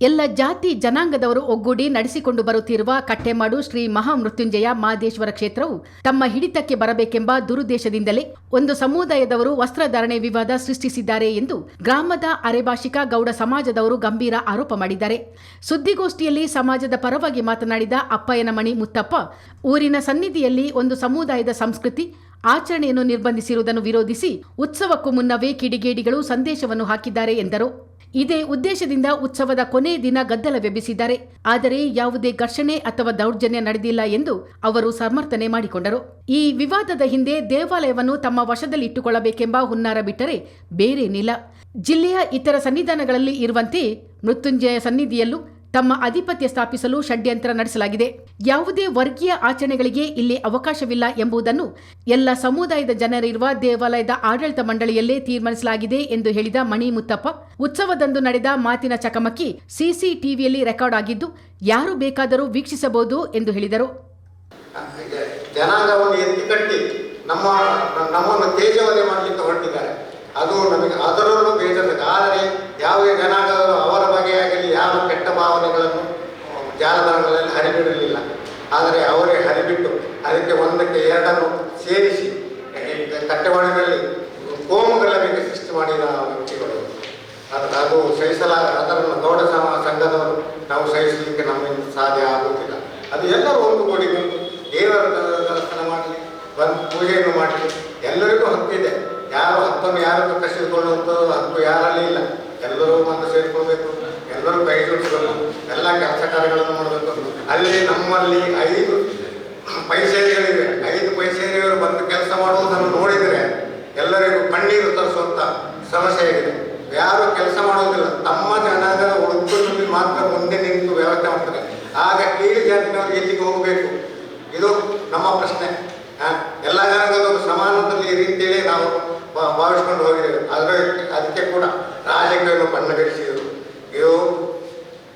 ಎಲ್ಲ ಜಾತಿ ಜನಾಂಗದವರು ಒಗ್ಗೂಡಿ ನಡೆಸಿಕೊಂಡು ಬರುತ್ತಿರುವ ಕಟ್ಟೆಮಾಡು ಶ್ರೀ ಮಹಾಮೃತ್ಯುಂಜಯ ಮಹದೇಶ್ವರ ಕ್ಷೇತ್ರವು ತಮ್ಮ ಹಿಡಿತಕ್ಕೆ ಬರಬೇಕೆಂಬ ದುರುದ್ದೇಶದಿಂದಲೇ ಒಂದು ಸಮುದಾಯದವರು ವಸ್ತ್ರಧಾರಣೆ ವಿವಾದ ಸೃಷ್ಟಿಸಿದ್ದಾರೆ ಎಂದು ಗ್ರಾಮದ ಅರೆಭಾಷಿಕ ಗೌಡ ಸಮಾಜದವರು ಗಂಭೀರ ಆರೋಪ ಮಾಡಿದ್ದಾರೆ. ಸುದ್ದಿಗೋಷ್ಠಿಯಲ್ಲಿ ಸಮಾಜದ ಪರವಾಗಿ ಮಾತನಾಡಿದ ಅಪ್ಪಯ್ಯನಮಣಿ ಮುತ್ತಪ್ಪ, ಊರಿನ ಸನ್ನಿಧಿಯಲ್ಲಿ ಒಂದು ಸಮುದಾಯದ ಸಂಸ್ಕೃತಿ, ಆಚರಣೆಯನ್ನು ನಿರ್ಬಂಧಿಸಿರುವುದನ್ನು ವಿರೋಧಿಸಿ ಉತ್ಸವಕ್ಕೂ ಮುನ್ನವೇ ಕಿಡಿಗೇಡಿಗಳು ಸಂದೇಶವನ್ನು ಹಾಕಿದ್ದಾರೆ ಎಂದರು. ಇದೇ ಉದ್ದೇಶದಿಂದ ಉತ್ಸವದ ಕೊನೆ ದಿನ ಗದ್ದಲವೆಬ್ಬಿಸಿದ್ದಾರೆ ಆದರೆ ಯಾವುದೇ ಘರ್ಷಣೆ ಅಥವಾ ದೌರ್ಜನ್ಯ ನಡೆದಿಲ್ಲ ಎಂದು ಅವರು ಸಮರ್ಥನೆ ಮಾಡಿಕೊಂಡರು. ಈ ವಿವಾದದ ಹಿಂದೆ ದೇವಾಲಯವನ್ನು ತಮ್ಮ ವಶದಲ್ಲಿಟ್ಟುಕೊಳ್ಳಬೇಕೆಂಬ ಹುನ್ನಾರ ಬಿಟ್ಟರೆ ಬೇರೇನಿಲ್ಲ. ಜಿಲ್ಲೆಯ ಇತರ ಸನ್ನಿಧಾನಗಳಲ್ಲಿ ಇರುವಂತೆ ಮೃತ್ಯುಂಜಯ ಸನ್ನಿಧಿಯಲ್ಲೂ ತಮ್ಮ ಆಧಿಪತ್ಯ ಸ್ಥಾಪಿಸಲು ಷಡ್ಯಂತ್ರ ನಡೆಸಲಾಗಿದೆ. ಯಾವುದೇ ವರ್ಗೀಯ ಆಚರಣೆಗಳಿಗೆ ಇಲ್ಲಿ ಅವಕಾಶವಿಲ್ಲ ಎಂಬುದನ್ನು ಎಲ್ಲ ಸಮುದಾಯದ ಜನರಿರುವ ದೇವಾಲಯದ ಆಡಳಿತ ಮಂಡಳಿಯಲ್ಲೇ ತೀರ್ಮಾನಿಸಲಾಗಿದೆ ಎಂದು ಹೇಳಿದ ಮಣಿ ಮುತ್ತಪ್ಪ ಉತ್ಸವದಂದು ನಡೆದ ಮಾತಿನ ಚಕಮಕಿ ಸಿಸಿಟಿವಿಯಲ್ಲಿ ರೆಕಾರ್ಡ್ ಆಗಿದ್ದು ಯಾರು ಬೇಕಾದರೂ ವೀಕ್ಷಿಸಬಹುದು ಎಂದು ಹೇಳಿದರು. ಅದು ನಮಗೆ, ಅದರಲ್ಲೂ ಆದರೆ ಯಾವುದೇ ಜನಾಂಗದವರು ಅವರ ಕೆಟ್ಟ ಭಾವನೆಗಳನ್ನು ಜಾಲತಾಣಗಳಲ್ಲಿ ಹರಿಬಿಡಲಿಲ್ಲ. ಆದರೆ ಅವರೇ ಹರಿಬಿಟ್ಟು ಅದಕ್ಕೆ ಒಂದಕ್ಕೆ ಎರಡನ್ನು ಸೇರಿಸಿ ಕಟ್ಟೆವಾಡಿನಲ್ಲಿ ಕೋಮುಗಲಭೆಗೆ ಸೃಷ್ಟಿ ಮಾಡಿದ ವ್ಯಕ್ತಿಗಳು. ಅದು ಅದು ಸಹಿಸಲ ಅದನ್ನು ಗೌಡ ಸಮ, ಸಂಘದವರು ನಾವು ಸಹಿಸಲಿಕ್ಕೆ ನಮ್ಮಿಂದ ಸಾಧ್ಯ ಆಗುವುದಿಲ್ಲ ಅದು ಎಲ್ಲರೂ ಒಂದುಗೂಡಿ ಬಂದು ದೇವರ ದರ್ಶನ ಮಾಡಲಿ, ಬಂದು ಪೂಜೆಯನ್ನು ಮಾಡಲಿ, ಎಲ್ಲರಿಗೂ ಹಕ್ಕಿದೆ ಯಾರು ಹಕ್ಕನ್ನು ಯಾರು ಕಸಿದುಕೊಳ್ಳುವಂಥ ಹಕ್ಕು ಯಾರಲ್ಲಿ ಇಲ್ಲ. ಎಲ್ಲರೂ ಬಂದು ಸೇರಿಕೊಳ್ಬೇಕು. ಎಲ್ಲರೂ ಕೈ ಜೋಡಿಸಬೇಕು ಎಲ್ಲ ಕೆಲಸ ಕಾರ್ಯಗಳನ್ನು ಮಾಡಬೇಕು ಅಲ್ಲಿ ನಮ್ಮಲ್ಲಿ ಐದು ಪೈಸೇರಿಗಳಿವೆ. ಐದು ಪೈಸೇರಿಯವರು ಬಂದು ಕೆಲಸ ಮಾಡುವುದನ್ನು ನೋಡಿದರೆ ಎಲ್ಲರಿಗೂ ಕಣ್ಣೀರು ತರಿಸುವಂಥ ಸಮಸ್ಯೆ ಇದೆ ಯಾರು ಕೆಲಸ ಮಾಡುವುದಿಲ್ಲ. ತಮ್ಮ ಜನಾಂಗದ ಒಗ್ಗಟ್ಟಿನಲ್ಲಿ ಮಾತ್ರ ಮುಂದೆ ನಿಂತು ವ್ಯವಸ್ಥೆ ಮಾಡ್ತಾರೆ. ಆಗ ಕೀಳು ಜಾತಿನವರು ಎಲ್ಲಿಗೆ ಹೋಗಬೇಕು? ಇದು ನಮ್ಮ ಪ್ರಶ್ನೆ. ಎಲ್ಲ ಜನಾಂಗದವರು ಸಮಾನದಲ್ಲಿ ಇರಿ ಅಂತೇಳಿ ನಾವು ಭಾವಿಸ್ಕೊಂಡು ಹೋಗಿದ್ದೇವೆ. ಆದರೆ ಅದಕ್ಕೆ ಕೂಡ ರಾಜಕೀಯವನ್ನು ಬಣ್ಣ ಇದು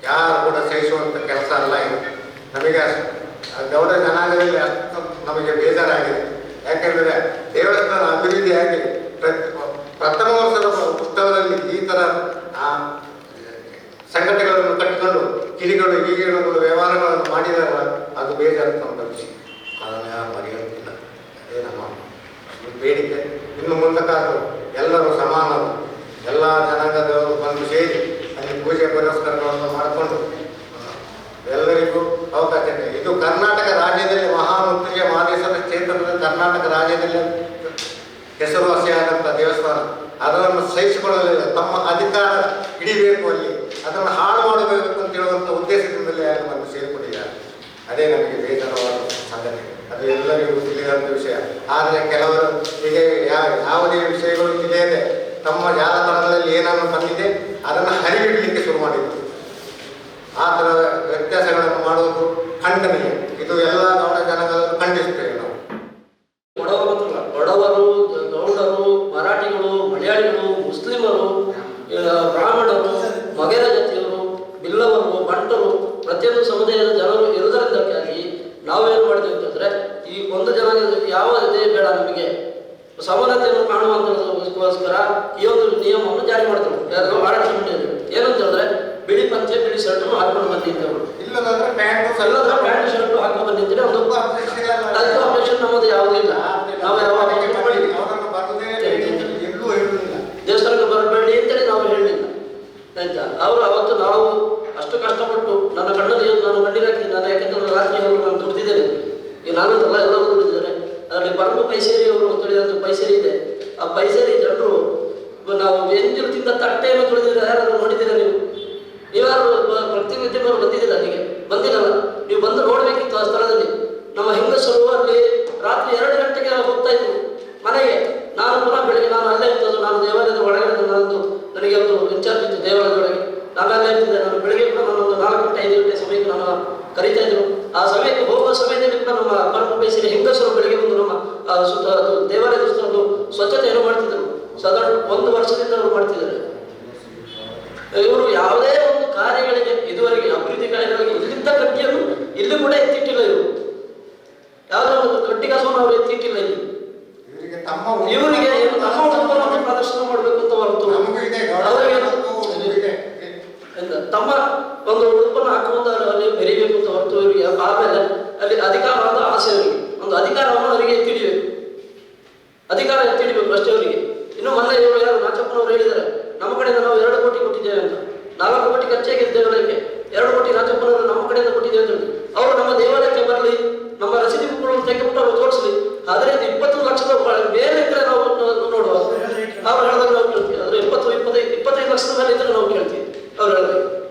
ಯಾರು ಕೂಡ ಸಹಿಸುವಂಥ ಕೆಲಸ ಅಲ್ಲ ಇದು ನಮಗೆ ಗೌಡ ಜನಾಂಗದಲ್ಲಿ ಅಷ್ಟು ನಮಗೆ ಬೇಜಾರಾಗಿದೆ. ಯಾಕೆಂದರೆ ದೇವಸ್ಥಾನ ಅಭಿವೃದ್ಧಿಯಾಗಿ ಪ್ರಥಮ ವರ್ಷದ ಉತ್ಸವದಲ್ಲಿ ಈ ಥರ ಸಂಘಟನೆಗಳನ್ನು ಕಟ್ಟಿಕೊಂಡು ಕಿಡಿಗಳು ಈಗಿಗಳು ವ್ಯವಹಾರಗಳನ್ನು ಮಾಡಿದಾಗ ಅದು ಬೇಜಾರು ವಿಷಯ. ಅದನ್ನು ಯಾರು ಮರೆಯುತ್ತಿಲ್ಲ ಅದೇ ನಮ್ಮ ಬೇಡಿಕೆ. ಇನ್ನು ಮುಂದಕ್ಕಾದರೂ ಎಲ್ಲರೂ ಸಮಾನರು, ಎಲ್ಲ ಜನಾಂಗದವರು ಬಂದು ಸೇರಿ ಅಲ್ಲಿ ಪೂಜೆ ಪುರಸ್ಕಾರಗಳನ್ನು ಮಾಡಿಕೊಂಡು ಎಲ್ಲರಿಗೂ ಅವಕಾಶ ಇದು ಕರ್ನಾಟಕ ರಾಜ್ಯದಲ್ಲಿ ಮಹಾಮೃತ್ಯುಂಜಯ ಮಹಾದೇಶ್ವರ ಕ್ಷೇತ್ರದ ಕರ್ನಾಟಕ ರಾಜ್ಯದಲ್ಲಿ ಹೆಸರುವಾಸಿಯಾದಂಥ ದೇವಸ್ಥಾನ. ಅದನ್ನು ಸಹಿಸಿಕೊಳ್ಳಲಿಲ್ಲ. ತಮ್ಮ ಅಧಿಕಾರ ಹಿಡಿಬೇಕು ಅಲ್ಲಿ. ಅದನ್ನು ಹಾಳು ಮಾಡಬೇಕು ಅಂತ ಹೇಳುವಂಥ ಉದ್ದೇಶದಿಂದಲೇ ನಮಗೆ ಸೇರಿಕೊಂಡಿದ್ದಾರೆ. ಅದೇ ನಮಗೆ ಬೇಜಾರವಾದ ಸಂಗತಿ. ಅದು ಎಲ್ಲರಿಗೂ ತಿಳಿದಂಥ ವಿಷಯ. ಆದರೆ ಕೆಲವರು, ಹೀಗೆ ಯಾವ ಯಾವುದೇ ವಿಷಯಗಳು ತಿಳಿಯದೆ ತಮ್ಮ ಜಾಲತಾಣದಲ್ಲಿ ಏನನ್ನು ಬಂದಿದೆ ಅದನ್ನು ಹರಿಬಿಡಲಿಕ್ಕೆ ಶುರು ಮಾಡಿದರು. ಆ ಥರ ವ್ಯತ್ಯಾಸಗಳನ್ನು ಮಾಡುವುದು ಖಂಡನೀಯ. ಇದು ಎಲ್ಲ ಗೌಡ ಜನಗಳನ್ನು ಖಂಡಿಸ್ತೇವೆ ನಾವು. ಬಡವರು, ಗೌಡರು, ಮರಾಠಿಗಳು, ಮಲಯಾಳಿಗಳು, ಮುಸ್ಲಿಮರು ಬ್ರಾಹ್ಮಣರು, ಮಗೇರ ಜಾತಿಯವರು, ಬಿಲ್ಲವರು, ಬಂಟರು, ಪ್ರತಿಯೊಂದು ಸಮುದಾಯದ ಜನರು ಇರುವುದರಿಂದಕ್ಕಾಗಿ ನಾವೇನು ಮಾಡ್ತೀವಿ ಅಂತಂದ್ರೆ, ಈ ಒಂದು ಜನಾಂಗದ ಯಾವ ಇದೇ ಬೇಡ ನಮಗೆ. ಸಮಾನತೆಯನ್ನು ಕಾಣುವಂತದಕ್ಕೋಸ್ಕರ ಈ ಒಂದು ನಿಯಮವನ್ನು ಜಾರಿ ಮಾಡ್ತೀವಿ. ಏನಂತ ಹೇಳಿದ್ರೆ ಬಿಳಿ ಪಂಚೆ ಬಿಳಿ ಶರ್ಟ್ ಹಾಕೊಂಡು ಬಂದಿದ್ದವರು. ಇಲ್ಲದಂದ್ರೆ ಪ್ಯಾಂಟ್ ಎಲ್ಲದ ಪ್ಯಾಂಟ್ ಶರ್ಟ್ ಹಾಕೊಂಡು ಬಂದಿದ್ದೀರಿ ಒಂದು ಅದಕ್ಕೆ ಆಪರೇಷನ್ ನಮ್ಮದು ಯಾವುದೂ ಇಲ್ಲ ನಾವು ಯಾವಾಗ ಎಲ್ಲೂ ದೇವಸ್ಥಾನಕ್ಕೆ ಬರಬೇಡಿ ಅಂತೇಳಿ ನಾವು ಹೇಳಿಲ್ಲ. ಆಯ್ತಾ? ಅವರು ಅವತ್ತು ನಾವು ಅಷ್ಟು ಕಷ್ಟಪಟ್ಟು ನನ್ನ ಕಣ್ಣಲ್ಲಿ ನಾನು ಕಂಡಿರಾಕಿ ನಾನು ಯಾಕೆಂದ್ರೆ ರಾತ್ರಿ ಅವರು ನಾನು ದುಡ್ದಿದ್ದೇನೆ. ಈಗ ನಾನಂತಲ್ಲ ಎಲ್ಲರೂ ದುಡಿದಿದ್ದಾರೆ. ಅದರಲ್ಲಿ ಪರಮ ಪೈಸೇರಿ ಅವರು ತುಳಿದಂಥ ಪೈಸೇರಿ ಇದೆ. ಆ ಪೈಸೇರಿ ಜನರು ನಾವು ಎಂಜಲು ತಿಂದ ತಟ್ಟೆಯನ್ನು ತುಳಿದಿದ್ರೆ ಯಾರಾದರೂ ನೋಡಿದ್ದೀರಾ ನೀವು? ನೀವ್ಯಾರು ಬ- ಪ್ರತಿನಿತ್ಯವರು ಬಂದಿದ್ದೀರಾ ಅಲ್ಲಿಗೆ ಬಂದಿಲ್ಲ ನೀವು ಬಂದು ನೋಡಬೇಕಿತ್ತು ಆ ಸ್ಥಳದಲ್ಲಿ. ನಮ್ಮ ಹೆಂಗಸರು ಅಲ್ಲಿ ರಾತ್ರಿ ಎರಡು ಗಂಟೆಗೆ ಹೋಗ್ತಾ ಇದ್ವಿ ಮನೆಗೆ. ನಾನು ಪುನಃ ಬೆಳಿಗ್ಗೆ ನಾನು ಅಲ್ಲೇ ಇರ್ತದ್ದು ನಾನು ದೇವಾಲಯದ ಒಳಗಡೆ ನನ್ನದು ನನಗೆ ಒಂದು ಇನ್ಚಾರ್ಜ್ ಇತ್ತು ದೇವಾಲಯದ ನಾನು ಅಲ್ಲೇ ಇರ್ತಿದ್ದೆ ನಾನು ಬೆಳಿಗ್ಗೆ ಕೂಡ ಒಂದು ನಾಲ್ಕು ಗಂಟೆ, ಐದು ಗಂಟೆ ಸಮಯಕ್ಕೆ ನಾನು ಕರೀತಾ ಇದ್ರು ಆ ಸಮಯಕ್ಕೆ ಹೋಗುವ ಸಮಯದಲ್ಲಿ ಕೂಡ ನಮ್ಮ ಪರಮ ಬೇಸಿಗೆ ಹೆಂಗಸರು ಬೆಳಿಗ್ಗೆ ಬಂದು ನಮ್ಮ ಸುತ್ತ ದೇವಾಲಯದ ಒಂದು ಸ್ವಚ್ಛತೆಯನ್ನು ಮಾಡ್ತಿದ್ರು ಸಾಧಾರಣ ಒಂದು ವರ್ಷದಿಂದ ಅವರು ಮಾಡ್ತಿದ್ದಾರೆ. ಇವರು ಯಾವುದೇ ಒಂದು ಕಾರ್ಯಗಳಿಗೆ ಇದುವರೆಗೆ ಅಭಿವೃದ್ಧಿ ಕಾರ್ಯಗಳಿಗೆ ಇಲ್ಲಿದ್ದ ಕಟ್ಟಿಯನ್ನು ಇಲ್ಲಿ ಕೂಡ ಎತ್ತಿಟ್ಟಿಲ್ಲ ಇವರು. ಯಾವ್ದಾದ್ರು ಒಂದು ದೊಡ್ಡ ಕಸವನ್ನು ಅವರು ಎತ್ತಿಟ್ಟಿಲ್ಲ ಇಲ್ಲಿ. ಇವರಿಗೆ ತಮ್ಮ ಪ್ರದರ್ಶನ ಮಾಡಬೇಕು ಅಂತ ಹೊರತು ತಮ್ಮ ಒಂದು ಉತ್ಪನ್ನ ಹಾಕುವಂತ colores.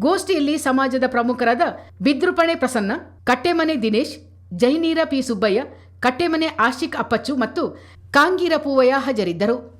ಗೋಷ್ಠಿಯಲ್ಲಿ ಸಮಾಜದ ಪ್ರಮುಖರಾದ ಬಿದ್ರುಪಣೆ ಪ್ರಸನ್ನ, ಕಟ್ಟೆಮನೆ ದಿನೇಶ್, ಜೈನೀರ ಪಿ ಸುಬ್ಬಯ್ಯ, ಕಟ್ಟೆಮನೆ ಆಶಿಕ್ ಅಪ್ಪಚ್ಚು ಮತ್ತು ಕಾಂಗೀರ ಪೂವಯ್ಯ ಹಾಜರಿದ್ದರು.